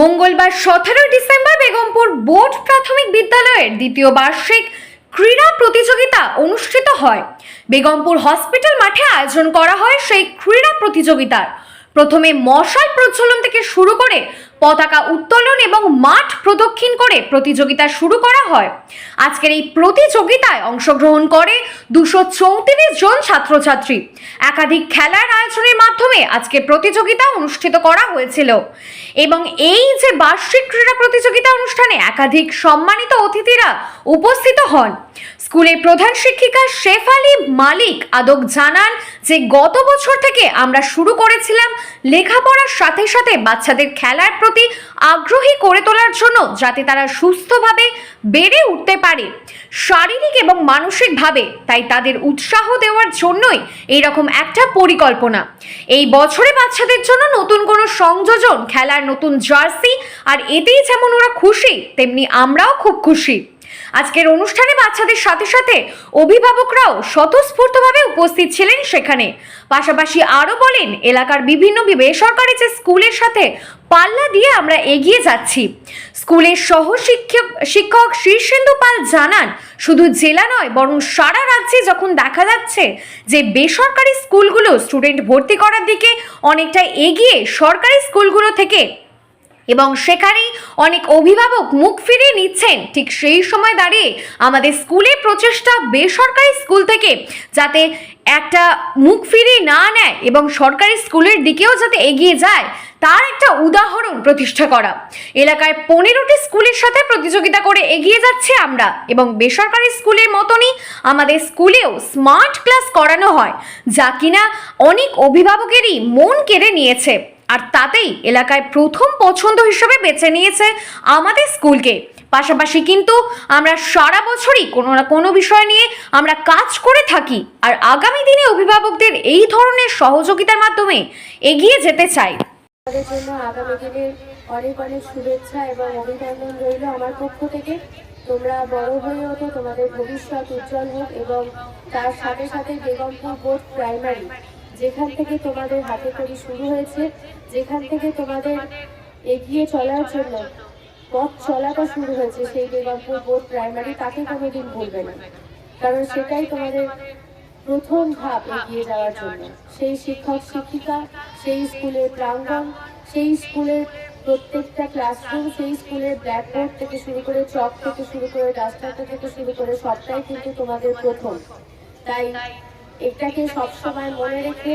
মঙ্গলবার সতেরোই December Begampur board প্রাথমিক বিদ্যালয়ের দ্বিতীয় বার্ষিক ক্রীড়া প্রতিযোগিতা অনুষ্ঠিত হয়। বেগমপুর হসপিটাল মাঠে আয়োজন করা হয় সেই ক্রীড়া প্রতিযোগিতার। প্রথমে মশাল প্রজ্বলন থেকে শুরু করে পতাকা উত্তোলন এবং মাঠ প্রদক্ষিণ করে প্রতিযোগিতা শুরু করা হয়। আজকের এই প্রতিযোগিতায় অংশগ্রহণ করে দুশো চৌত্রিশ জন ছাত্রছাত্রী। একাধিক খেলার আয়োজনের মাধ্যমে আজকে প্রতিযোগিতা অনুষ্ঠিত করা হয়েছিল। এবং এই যে বার্ষিক ক্রীড়া প্রতিযোগিতা অনুষ্ঠানে একাধিক সম্মানিত অতিথিরা উপস্থিত হন। স্কুলের প্রধান শিক্ষিকা শেফ আলী মালিক আদক জানান যে, গত বছর থেকে আমরা শুরু করেছিলাম লেখাপড়ার সাথে সাথে বাচ্চাদের খেলার প্রতি আগ্রহী করে তোলার জন্য যাতে তারা সুস্থভাবে বেড়ে উঠতে পারে। শারীরিক এবং মানসিকভাবে তাই তাদের উৎসাহ দেওয়ার জন্যই এইরকম একটা পরিকল্পনা। এই বছরে বাচ্চাদের জন্য নতুন কোনো সংযোজন, খেলার নতুন জার্সি আর এতেই যেমন ওরা খুশি, তেমনি আমরাও খুব খুশি। আজকের অনুষ্ঠানে বাচ্চাদের সাথে সাথে অভিভাবকরাও স্বতঃস্ফূর্তভাবে উপস্থিত ছিলেন সেখানে। পাশাপাশি আরও বলেন, এলাকার বিভিন্ন বেসরকারি যে স্কুলের সাথে পাল্লা দিয়ে আমরা এগিয়ে যাচ্ছি। স্কুলের সহ শিক্ষক শিক্ষক শীর্ষেন্দু পাল জানান, শুধু জেলা নয়, বরং সারা রাজ্যে যখন দেখা যাচ্ছে যে বেসরকারি স্কুলগুলো স্টুডেন্ট ভর্তি করার দিকে অনেকটা এগিয়ে সরকারি স্কুলগুলো থেকে এবং সেখানেই অনেক অভিভাবক মুখ ফিরিয়ে নিচ্ছেন। ঠিক সেই সময় দাঁড়িয়ে আমাদের স্কুলে প্রচেষ্টা বেসরকারি স্কুল থেকে যাতে একটা মুখ ফিরিয়ে না নেয় এবং সরকারি স্কুলের দিকেও যাতে এগিয়ে যায়, তার একটা উদাহরণ প্রতিষ্ঠা করা। এলাকায় পনেরোটি স্কুলের সাথে প্রতিযোগিতা করে এগিয়ে যাচ্ছে আমরা এবং বেসরকারি স্কুলের মতনই আমাদের স্কুলেও স্মার্ট ক্লাস করানো হয়, যা কিনা অনেক অভিভাবকেরই মন কেড়ে নিয়েছে। আর তাতেই এলাকায় প্রথম পছন্দ হিসেবে বেছে নিয়েছে আমাদের স্কুলকে। পাশাপাশি কিন্তু আমরা সারা বছরই কোনো না কোনো বিষয় নিয়ে আমরা কাজ করে থাকি আর আগামী দিনে অভিভাবকদের এই ধরনের সহযোগিতার মাধ্যমে এগিয়ে যেতে চাই। অনেক অনেক শুভেচ্ছা এবং অভিনন্দন রইল আমার পক্ষ থেকে। তোমরা বড় হয়ে ওঠো, তোমাদের ভবিষ্যৎ উজ্জ্বল হোক এবং তার সাথে সাথে বেগমপুর বোর্ড প্রাইমারি যেখান থেকে তোমাদের হাতে করি শুরু হয়েছে, যেখান থেকে তোমাদের এগিয়ে চলার জন্য পথ চলাটা শুরু হয়েছে সেই বেগমপুর বোর্ড প্রাইমারি তাকে কোনোদিন ভুলবে না। কারণ সেটাই তোমাদের প্রথম ধাপ এগিয়ে যাওয়ার জন্য। সেই শিক্ষক, শিক্ষিকা, সেই স্কুলের প্রাঙ্গণ, সেই স্কুলের প্রত্যেকটা ক্লাসরুম সেই স্কুলের ব্ল্যাকবোর্ড থেকে শুরু করে চক থেকে শুরু করে ডাস্টারটা থেকে শুরু করে সবটাই কিন্তু তোমাদের প্রথম। তাই এটাকে সবসময় মনে রেখে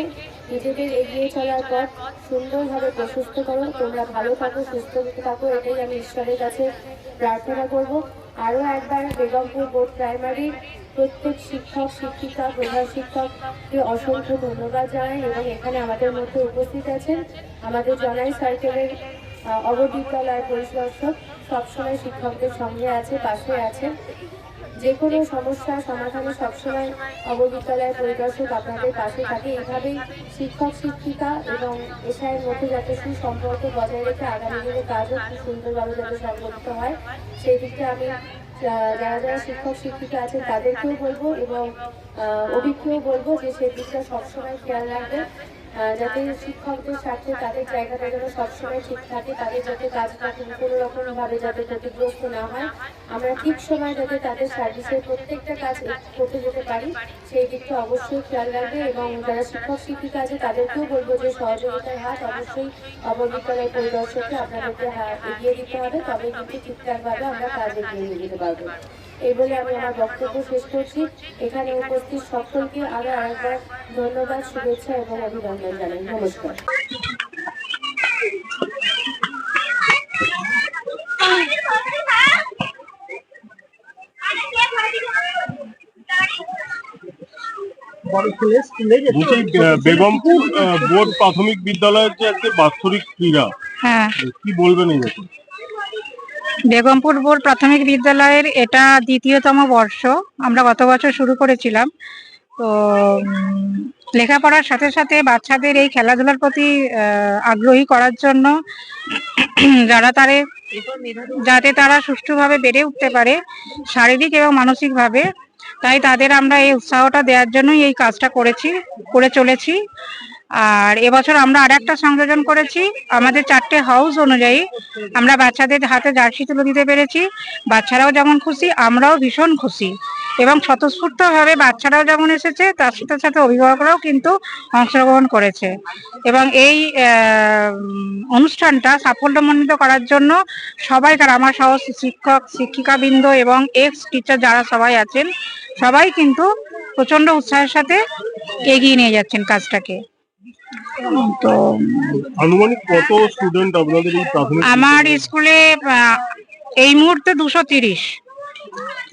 নিজেদের এগিয়ে চলার পথ সুন্দরভাবে প্রশস্ত করো, তোমরা ভালো থাকো, সুস্থ থাকো, এটাই আমি ঈশ্বরের কাছে প্রার্থনা করব। আরও একবার বেগমপুর বোর্ড প্রাইমারির প্রত্যেক শিক্ষক, শিক্ষিকা, প্রধান শিক্ষককে অসংখ্য ধন্যবাদ জানাই এবং এখানে আমাদের মধ্যে উপস্থিত আছেন আমাদের জনাই সার্কেলের অববিদ্যালয় পরিদর্শক, সবসময় শিক্ষকদের সঙ্গে আছে, পাশে আছেন। যে কোনো সমস্যার সমাধানে সবসময় অববিদ্যালয় পরিদর্শক আপনাদের পাশে থাকে। এভাবেই শিক্ষক, শিক্ষিকা এবং এসআইয়ের মধ্যে যাতে সুসম্পর্ক বজায় রেখে আগামী দিনে কাজও খুব সুন্দরভাবে যাতে সংগঠিত হয়, সেই দিকটা আমি যারা যারা শিক্ষক, শিক্ষিকা আছেন তাদেরকেও বলব এবং অভিজ্ঞও বলব যে সেই দিকটা সবসময় খেয়াল রাখবে যাতে শিক্ষকদের স্বার্থে তাদের জায়গাটা যেন সবসময় ঠিক থাকে, তাদের যাতে কাজটা কোনো কোনো রকম ভাবে যাতে ক্ষতিগ্রস্ত না হয়। আমরা ঠিক সময় যাতে তাদের সার্ভিসের প্রত্যেকটা কাজ করতে যেতে পারি, সেই দিকটা অবশ্যই খেয়াল রাখবে এবং যারা শিক্ষক শিক্ষিকা আছে, তাদেরকেও বলব যে সহযোগিতার হাত অবশ্যই অববিদ্যালয় পরিদর্শককে আপনাদেরকে এগিয়ে দিতে হবে তবে কিন্তু ঠিকঠাকভাবে আমরা কাজ এগিয়ে নিয়ে যেতে পারব। এই বলে আমি আমার বক্তব্য শেষ করছি। এখানে উপস্থিত সকলকে আরও আরেকবার ধন্যবাদ শুভেচ্ছা এবং অভিনন্দন জানাই। নমস্কার। বেগমপুর আহ, বোর্ড প্রাথমিক বিদ্যালয়ের যে একটা বাৎসরিক ক্রীড়া হ্যাঁ। কি বলবেন এই ব্যাপারে? বেগমপুর বোর্ড প্রাথমিক বিদ্যালয়ের এটা দ্বিতীয়তম বর্ষ। আমরা গত বছর শুরু করেছিলাম। তো লেখাপড়ার সাথে সাথে বাচ্চাদের এই খেলাধুলার প্রতি আগ্রহী করার জন্য যারা তারে, যাতে তারা সুষ্ঠুভাবে বেড়ে উঠতে পারে শারীরিক এবং মানসিকভাবে, তাই তাদের আমরা এই উৎসাহটা দেওয়ার জন্যই এই কাজটা করেছি, করে চলেছি। আর এবছর আমরা আর একটা সংযোজন করেছি। আমাদের চারটে হাউস অনুযায়ী আমরা বাচ্চাদের হাতে জার্সি তুলে দিতে পেরেছি। বাচ্চারাও যেমন খুশি, আমরাও ভীষণ খুশি। এবং স্বতঃস্ফূর্তভাবে বাচ্চারাও যেমন এসেছে, তার সাথে সাথে অভিভাবকরাও কিন্তু অংশগ্রহণ করেছে। এবং এই অনুষ্ঠানটা সাফল্যমণ্ডিত করার জন্য সবাই সবাইকার আমার সহ শিক্ষক, শিক্ষিকাবৃন্দ এবং এক্স টিচার যারা সবাই আছেন, সবাই কিন্তু প্রচণ্ড উৎসাহের সাথে এগিয়ে নিয়ে যাচ্ছেন কাজটাকে। তো আনুমানিক কত স্টুডেন্ট আপনাদের এই প্রাথমিক আমার স্কুলে আহ, এই মুহূর্তে দুশো তিরিশ।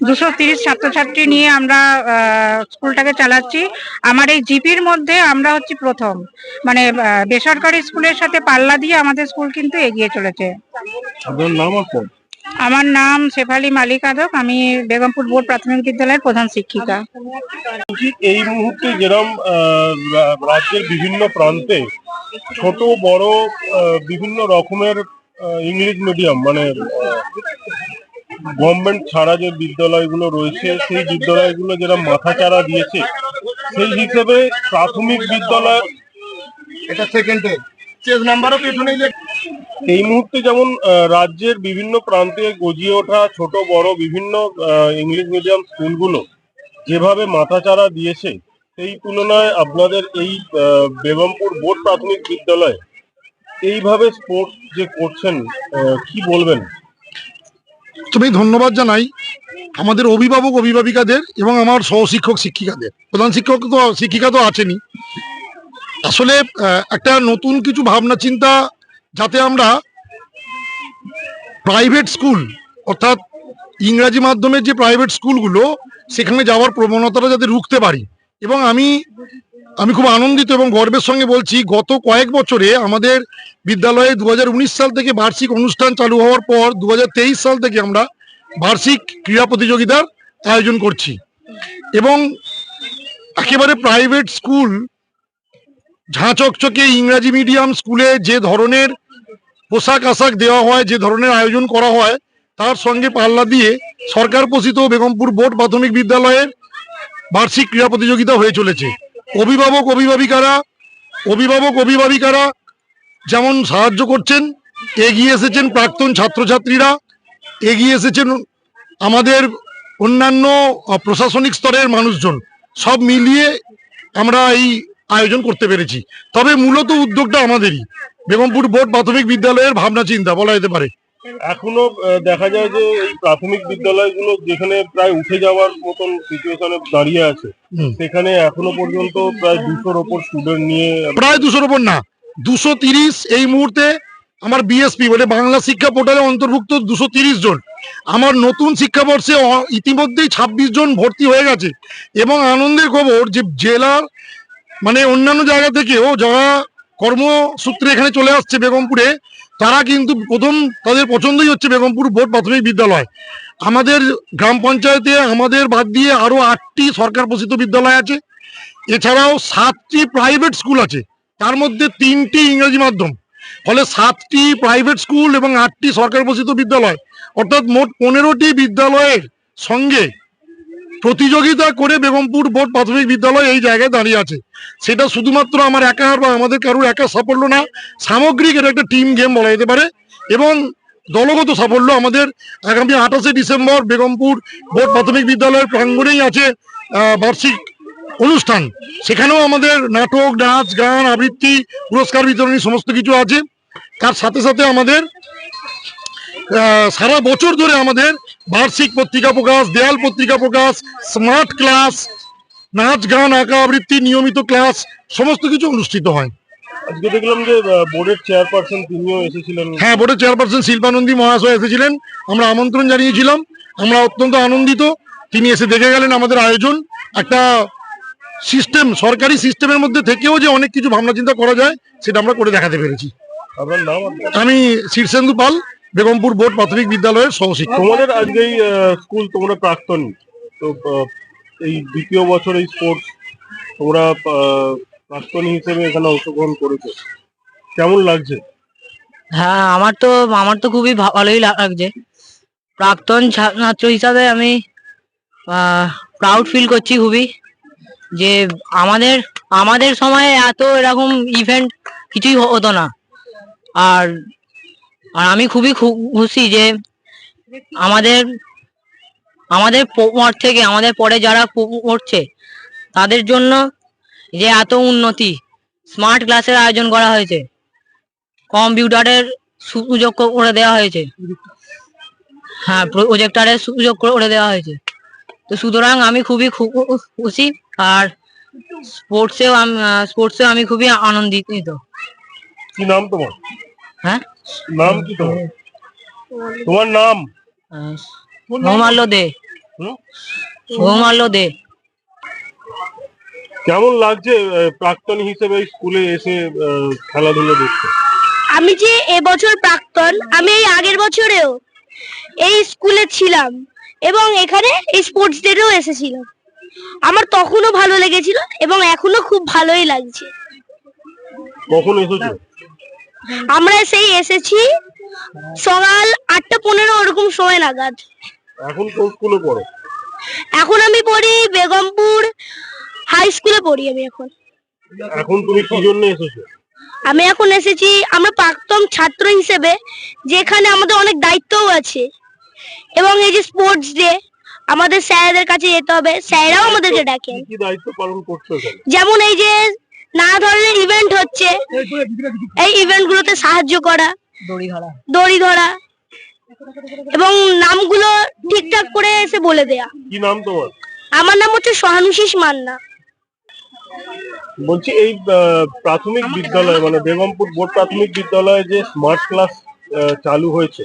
দুশো তিরিশ ছাত্রছাত্রী নিয়ে আমরা আহ, স্কুলটাকে চালাচ্ছি। আমার এই জিপির মধ্যে আমরা হচ্ছে প্রথম। মানে বেসরকারি স্কুলের সাথে পাল্লা দিয়ে আমাদের স্কুল কিন্তু এগিয়ে চলেছে। আপনার নাম আর আমার নাম শেফালি মালিক আদক আমি বেগমপুর বোর্ড প্রাথমিক বিদ্যালয়ের প্রধান শিক্ষিকা। এই মুহূর্তে যেরম রাজ্যের বিভিন্ন প্রান্তে ছোট বড় বিভিন্ন রকমের ইংলিশ মিডিয়াম মানে গভর্নমেন্ট ছাড়া যে বিদ্যালয়গুলো রয়েছে সেই বিদ্যালয়গুলো যারা মাথাচাড়া দিয়েছে সেই হিসেবে প্রাথমিক বিদ্যালয় এটা সেকেন্ডে চেস নাম্বারও পেছনে যে এই মুহূর্তে যেমন রাজ্যের বিভিন্ন প্রান্তে গজিয়ে ওঠা ছোট, বড় বিভিন্ন ইংলিশ মিডিয়াম স্কুলগুলো যেভাবে মাথাচাড়া দিয়েছে, সেই তুলনায় আপনাদের এই বেগমপুর বোর্ড প্রাথমিক বিদ্যালয় এইভাবে স্পোর্টস যে করছেন কি বলবেন? তুমি ধন্যবাদ জানাই আমাদের অভিভাবক, অভিভাবিকাদের এবং আমার সহশিক্ষক, শিক্ষিকাদের। প্রধান শিক্ষক তো, শিক্ষিকা তো আছেনই। আসলে একটা নতুন কিছু ভাবনা, চিন্তা যাতে আমরা প্রাইভেট স্কুল অর্থাৎ ইংরাজি মাধ্যমের যে প্রাইভেট স্কুলগুলো সেখানে যাওয়ার প্রবণতাটা যাতে রুখতে পারি। এবং আমি আমি খুব আনন্দিত এবং গর্বের সঙ্গে বলছি, গত কয়েক বছরে আমাদের বিদ্যালয়ে দু হাজার উনিশ সাল থেকে বার্ষিক অনুষ্ঠান চালু হওয়ার পর দু হাজার তেইশ সাল থেকে আমরা বার্ষিক ক্রীড়া প্রতিযোগিতার আয়োজন করছি। এবং একেবারে প্রাইভেট স্কুল ঝাঁচকচকে ইংরাজি মিডিয়াম স্কুলে যে ধরনের পোশাক আশাক দেওয়া হয়, যে ধরনের আয়োজন করা হয়, তার সঙ্গে পাল্লা দিয়ে সরকার পোষিত বেগমপুর বোর্ড প্রাথমিক বিদ্যালয়ের বার্ষিক ক্রীড়া প্রতিযোগিতা হয়ে চলেছে। অভিভাবক, অভিভাবিকারা অভিভাবক, অভিভাবিকারা যেমন সাহায্য করছেন, এগিয়ে এসেছেন প্রাক্তন ছাত্রছাত্রীরা, এগিয়ে এসেছেন আমাদের অন্যান্য প্রশাসনিক স্তরের মানুষজন। সব মিলিয়ে আমরা এই আয়োজন করতে পেরেছি। তবে মূলত উদ্যোগটা আমাদেরই। বেগমপুর বোর্ড প্রাথমিক বিদ্যালয়ের ভাবনা চিন্তা বলা যেতে পারে। এখনও দেখা যায় যে এই প্রাথমিক বিদ্যালয়গুলো যেখানে প্রায় উঠে যাওয়ার মতন সিচুয়েশনে দাঁড়িয়ে আছে সেখানে এখনও পর্যন্ত প্রায় দুশোর ওপর স্টুডেন্ট নিয়ে প্রায় দুশোর ওপর না দুশো তিরিশ এই মুহূর্তে আমার বিএসপি মানে বাংলা শিক্ষা পোর্টালে অন্তর্ভুক্ত দুশো তিরিশ জন। আমার নতুন শিক্ষাবর্ষে ইতিমধ্যেই ছাব্বিশ জন ভর্তি হয়ে গেছে এবং আনন্দের খবর যে জেলার মানে অন্যান্য জায়গা থেকেও যারা কর্মসূত্রে এখানে চলে আসছে বেগমপুরে। তারা কিন্তু প্রথম তাদের পছন্দই হচ্ছে বেগমপুর বোর্ড প্রাথমিক বিদ্যালয়। আমাদের গ্রাম পঞ্চায়েতে আমাদের বাদ দিয়ে আরও আটটি সরকার পোষিত বিদ্যালয় আছে। এছাড়াও সাতটি প্রাইভেট স্কুল আছে। তার মধ্যে তিনটি ইংরেজি মাধ্যম। ফলে সাতটি প্রাইভেট স্কুল এবং আটটি সরকার পোষিত বিদ্যালয়। অর্থাৎ মোট পনেরোটি বিদ্যালয়ের সঙ্গে প্রতিযোগিতা করে বেগমপুর বোর্ড প্রাথমিক বিদ্যালয় এই জায়গায় দাঁড়িয়ে আছে। সেটা শুধুমাত্র আমার একার বা আমাদের কারোর একা সাফল্য না, সামগ্রিক এটা একটা টিম গেম বলা যেতে পারে এবং দলগত সাফল্য আমাদের আগামী আঠাশে ডিসেম্বর বেগমপুর বোর্ড প্রাথমিক বিদ্যালয়ের প্রাঙ্গণেই আছে বার্ষিক অনুষ্ঠান। সেখানেও আমাদের নাটক, নাচ, গান, আবৃত্তি, পুরস্কার বিতরণী সমস্ত কিছু আছে। তার সাথে সাথে আমাদের সারা বছর ধরে আমাদের বার্ষিক পত্রিকা প্রকাশ দেয়াল পত্রিকা প্রকাশ স্মার্ট ক্লাস নাচ গান আঁকা আবৃত্তি নিয়মিত ক্লাস সমস্ত কিছু অনুষ্ঠিত হয়। আজকে দেখলাম যে বোর্ডের চেয়ারপারসন তিনিও এসেছিলেন। হ্যাঁ বোর্ডের চেয়ারপারসন শিল্পানন্দী মহাশয় এসেছিলেন। আমরা আমন্ত্রণ জানিয়েছিলাম। আমরা অত্যন্ত আনন্দিত। তিনি এসে দেখে গেলেন আমাদের আয়োজন। একটা সিস্টেম সরকারি সিস্টেমের মধ্যে থেকেও যে অনেক কিছু ভাবনা চিন্তা করা যায় সেটা আমরা করে দেখাতে পেরেছি। আপনার নাম? আমি শীর্ষেন্দু পাল। বেগমপুর বোর্ড প্রাথমিক বিদ্যালয়ের সহশিক্ষক। তোমাদের আজকে এই স্কুল তোমরা প্রাক্তন। তো এই দ্বিতীয় বছর এই স্পোর্টস তোমরা প্রাক্তনী হিসেবে এখানে অংশগ্রহণ করেছ। কেমন লাগছে? হ্যাঁ আমার তো আমার তো খুবই ভা- ভালোই লাগছে। প্রাক্তন ছাত্র হিসাবে আমি প্রাউড ফিল করছি খুবই যে আমাদের আমাদের সময়ে এত এরকম ইভেন্ট কিছুই হতো না। আর আর আমি খুবই খুশি যে আমাদের আমাদের পর থেকে, আমাদের পরে যারা পড়ছে, তাদের জন্য যে এত উন্নতি স্মার্ট ক্লাসের আয়োজন করা হয়েছে, কম্পিউটারের সুযোগ করে দেওয়া হয়েছে। হ্যাঁ প্রজেক্টারের সুযোগ করে দেওয়া হয়েছে। তো সুতরাং আমি খুবই খুশি, আর স্পোর্টসেও স্পোর্টসেও আমি খুবই আনন্দিত। কি নাম তোমার? হ্যাঁ? নাম কি তোমার? তোমার নাম? সৌমাল্য দে হুম? সৌমাল্য দে কেমন লাগছে প্রাক্তনী হিসেবে স্কুলে এসে খেলাধুলো দেখতে? আমি যে এবছর প্রাক্তন আমি এই আগের বছরেও এই স্কুলে ছিলাম এবং এখানে এই স্পোর্টস ডেতেও এসেছিলাম। আমার তখনও ভালো লেগেছিল এবং এখনও খুব ভালোই লাগছে। কখন এসেছ? আমরা সেই এসেছি সকাল আটটা পনেরো ওরকম সময় নাগাদ। এখন কোন স্কুলে পড়ো? এখন আমি পড়ি বেগমপুর হাই স্কুলে পড়ি আমি এখন। এখন তুমি কি জন্য এসেছ? আমি এখন এসেছি আমরা প্রাক্তন ছাত্র হিসেবে যেখানে আমাদের অনেক দায়িত্বও আছে। এবং এই যে স্পোর্টস ডে আমাদের স্যারদের কাছে যেতে হবে। স্যাররাও আমাদেরকে ডাকে কি দায়িত্ব পালন করছ যেমন এই যে নানা ধরনের ইভেন্ট হচ্ছে। এই ইভেন্ট গুলোতে সাহায্য করা দড়ি ধরা এবং নামগুলো ঠিকঠাক করে এসে বলে দেয়া। কি নাম তোমার? আমার নাম হচ্ছে সহানুশিস মান্না। বলছি এই আহ, প্রাথমিক বিদ্যালয় মানে বেগমপুর বোর্ড প্রাথমিক বিদ্যালয়ে যে স্মার্ট ক্লাস চালু হয়েছে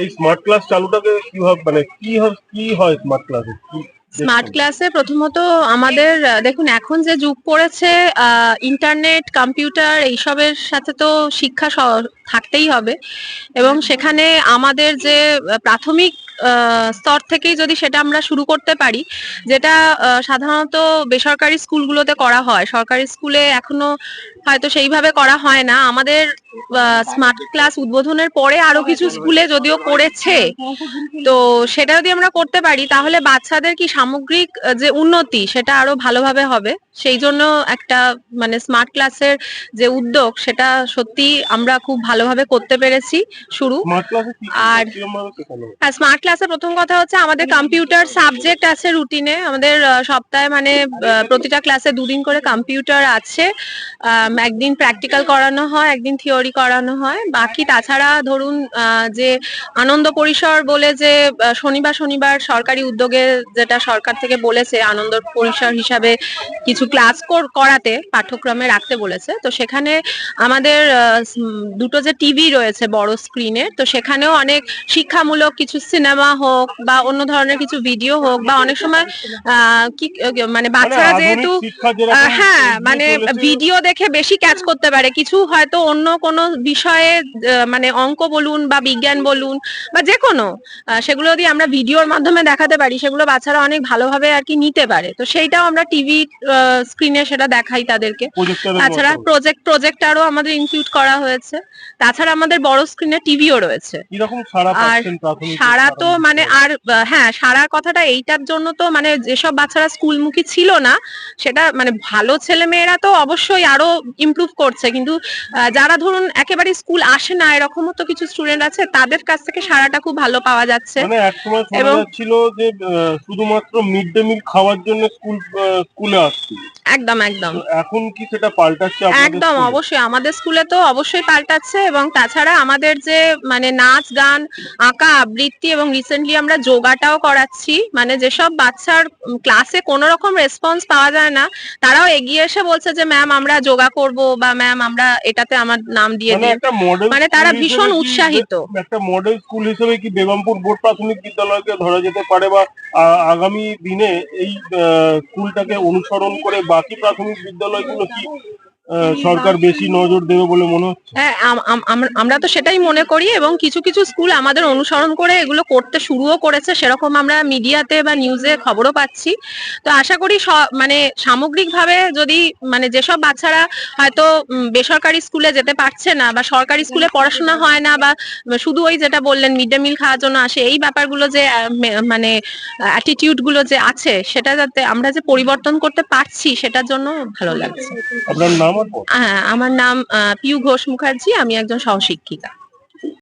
এই স্মার্ট ক্লাস চালুটাকে কীভাবে মানে কি হয় কি হয় স্মার্ট ক্লাসে স্মার্ট ক্লাসে প্রথমত আমাদের দেখুন এখন যে যুগ পড়েছে ইন্টারনেট কম্পিউটার এইসবের সাথে তো শিক্ষা থাকতেই হবে। এবং সেখানে আমাদের যে প্রাথমিক স্তর থেকেই যদি সেটা আমরা শুরু করতে পারি, যেটা সাধারণত বেসরকারি স্কুলগুলোতে করা হয়। সরকারি স্কুলে এখনও হয়তো সেইভাবে করা হয় না। আমাদের স্মার্ট ক্লাস উদ্বোধনের পরে আরও কিছু স্কুলে যদিও করেছে, তো সেটা যদি আমরা করতে পারি, তাহলে বাচ্চাদের কি সামগ্রিক যে উন্নতি, সেটা আরও ভালোভাবে হবে। সেই জন্য একটা মানে স্মার্ট ক্লাসের যে উদ্যোগ সেটা সত্যি আমরা খুব ভালোভাবে করতে পেরেছি শুরু। স্মার্ট আর- শেখানো হয়? আর স্মার্ট ক্লাসে প্রথম কথা হচ্ছে আমাদের কম্পিউটার সাবজেক্ট আছে রুটিনে আমাদের সপ্তাহে মানে প্রতিটা ক্লাসে দুদিন করে কম্পিউটার আছে। একদিন প্র্যাকটিক্যাল করানো হয় একদিন থিওরি করানো হয়। বাকি তাছাড়া ধরুন আহ, যে আনন্দ পরিসর বলে যে শনিবার শনিবার সরকারি উদ্যোগে যেটা সরকার থেকে বলেছে আনন্দ পরিসর হিসাবে কিছু ক্লাস করাতে পাঠ্যক্রমে রাখতে বলেছে। তো সেখানে আমাদের দুটো যে টিভি রয়েছে বড় স্ক্রিনে তো সেখানেও অনেক শিক্ষামূলক কিছু সিনেমা হোক বা অন্য ধরনের কিছু ভিডিও হোক বা অনেক সময় কি মানে বাচ্চারা মানে যেহেতু হ্যাঁ মানে ভিডিও দেখে বেশি ক্যাচ করতে পারে। কিছু হয়তো অন্য কোনো বিষয়ে মানে অঙ্ক বলুন বা বিজ্ঞান বলুন বা যে কোনো সেগুলো যদি আমরা ভিডিওর মাধ্যমে দেখাতে পারি সেগুলো বাচ্চারা অনেক ভালোভাবে আর কি নিতে পারে। তো সেইটাও আমরা টিভি স্ক্রিনে সেটা দেখাই তাদেরকে। তাছাড়া মাধ্যমে। প্রজেক্ট প্রজেক্টারও আমাদের ইনক্লুড করা হয়েছে। তাছাড়া আমাদের বড় স্ক্রিনে টিভিও রয়েছে। আর সারা তো মানে আর হ্যাঁ সারা কথাটা এইটার জন্য তো মানে যেসব বাচ্চারা স্কুলমুখী ছিল না সেটা মানে ভালো ছেলে মেয়েরা তো অবশ্যই আরও ইমপ্রুভ করছে। কিন্তু যারা ধরুন একেবারে স্কুল আসে না এরকমও তো কিছু স্টুডেন্ট আছে তাদের কাছ থেকে সারাটা খুব ভালো পাওয়া যাচ্ছে। মানে এবং- যাচ্ছিল যে শুধুমাত্র মিড ডে মিল খাওয়ার জন্য স্কুল স্কুলে আসছিল একদম একদম। এখন কি সেটা পাল্টাচ্ছে একদম অবশ্যই। আমাদের স্কুলে তো অবশ্যই পাল্টাচ্ছে এবং তাছাড়া আমাদের যে মানে নাচ গান আঁকা আবৃত্তি এবং রিসেন্টলি আমরা যোগাটাও করাচ্ছি। মানে যেসব বাচ্চার ক্লাসে কোনো রকম রেসপন্স পাওয়া যায় না তারাও এগিয়ে এসে বলছে যে ম্যাম আমরা যোগা করব বা ম্যাম আমরা এটাতে আমার নাম দিয়ে মানে মডেল মানে তারা ভীষণ উৎসাহিত। একটা মডেল স্কুল হিসেবে কি বেগমপুর বোর্ড প্রাথমিক বিদ্যালয়কে ধরা যেতে পারে বা আগামী দিনে এই স্কুলটাকে অনুসরণ করে বাকি প্রাথমিক বিদ্যালয়গুলো কি? সরকার বেশি নজর দেবে বলে মনে হচ্ছে? হ্যাঁ আম- আম- আম- আমরা তো সেটাই মনে করি এবং কিছু কিছু স্কুল আমাদের অনুসরণ করে এগুলো করতে শুরুও করেছে। সেরকম আমরা মিডিয়াতে বা নিউজে খবরও পাচ্ছি। তো আশা করি স- মানে সামগ্রিকভাবে যদি মানে যেসব বাচ্চারা হয়তো বেসরকারি স্কুলে যেতে পারছে না বা সরকারি স্কুলে পড়াশোনা হয় না বা শুধু ওই যেটা বললেন মিড ডে মিল খাওয়ার জন্য আসে এই ব্যাপারগুলো যে মানে অ্যাটিটিউডগুলো যে আছে সেটা যাতে আমরা যে পরিবর্তন করতে পারছি সেটার জন্য ভালো লাগছে। আপনার নাম? আমার নাম পিউ ঘোষ মুখার্জি আমি একজন সহশিক্ষিকা।